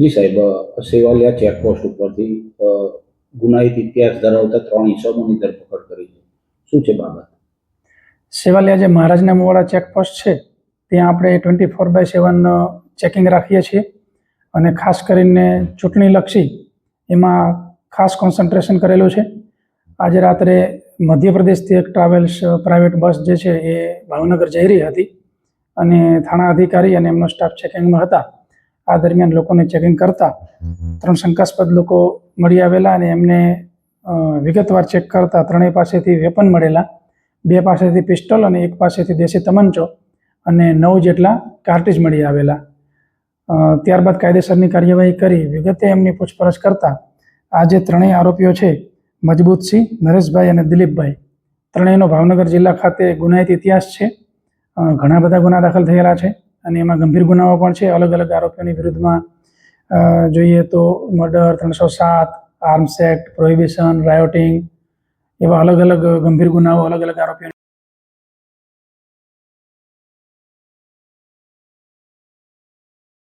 જી સાહેબ સેવાલિયા ચેકપોસ્ટ ઉપરથી. ગુનાહિત ઇતિહાસ ધરાવતા ત્રણ ઇસમોની ધરપકડ કરી છે. શું છે બાબત? સેવાલિયા જે મહારાજના મોવાડા ચેકપોસ્ટ છે. ત્યાં આપણે twenty four by seven checking રાખીએ છીએ. અને ખાસ કરીને ચૂંટણીલક્ષી એમાં ખાસ કોન્સન્ટ્રેશન કરેલું છે. આજે રાત્રે મધ્યપ્રદેશથી એક ટ્રાવેલ્સ પ્રાઇવેટ બસ જે છે એ ભાવનગર જઈ રહી હતી. અને થાણા અધિકારી અને એમનો સ્ટાફ ચેકિંગમાં હતા. આ દરમિયાન લોકોને ચેકિંગ કરતા ત્રણ શંકાસ્પદ લોકો મળી આવેલા અને એમને વિગતવાર ચેક કરતા ત્રણેય પાસેથી વેપન મળેલા. બે પાસેથી પિસ્ટલ અને એક પાસેથી દેશી તમંચો અને નવ જેટલા કાર્ટેજ મળી આવેલા. ત્યારબાદ કાયદેસરની કાર્યવાહી કરી વિગતે એમની પૂછપરછ કરતા. આ જે ત્રણેય આરોપીઓ છે મજબૂતસિંહ નરેશભાઈ અને દિલીપભાઈ. ત્રણેયનો ભાવનગર જિલ્લા ખાતે ગુનાહિત ઇતિહાસ છે. ઘણા બધા ગુના દાખલ થયેલા છે. અને એમાં ગંભીર ગુનાઓ પણ છે. અલગ અલગ આરોપીઓની વિરુદ્ધમાં જોઈએ તો મર્ડર ત્રણસો સાત આર્મ્સ એક્ટ પ્રોહિબિશન, રાયોટિંગ એવા અલગ અલગ ગંભીર ગુનાઓ, અલગ અલગ આરોપીઓ